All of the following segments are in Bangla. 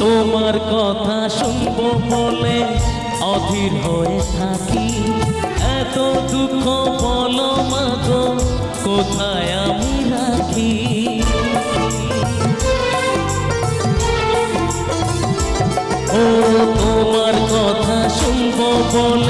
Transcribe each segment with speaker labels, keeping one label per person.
Speaker 1: তোমার কথা শুনব বলে অধীর হয়ে থাকি। এত দুঃখ বলো মাগো কোথায় আমি রাখি? ও তোমার কথা শুনব বলে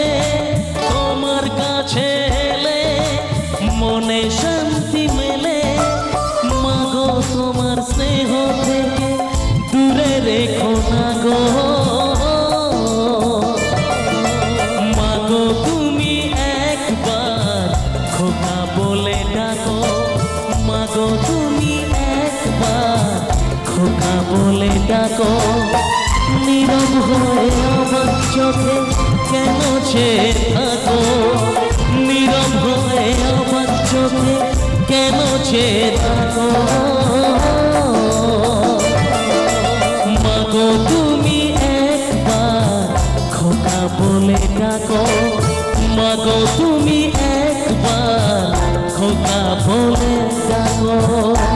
Speaker 1: মাগো, তুমি একবার খোকা বলে ডাকো। নীরব হয়ে আমার চোখে কেন ছে থাকো? নীরব হয়ে আমার চোখে কেন ছে থাকো? মাগো, তুমি একবার খোকা বলে ডাকো। মাগো, তুমি একবার খোকা বলে ডাকো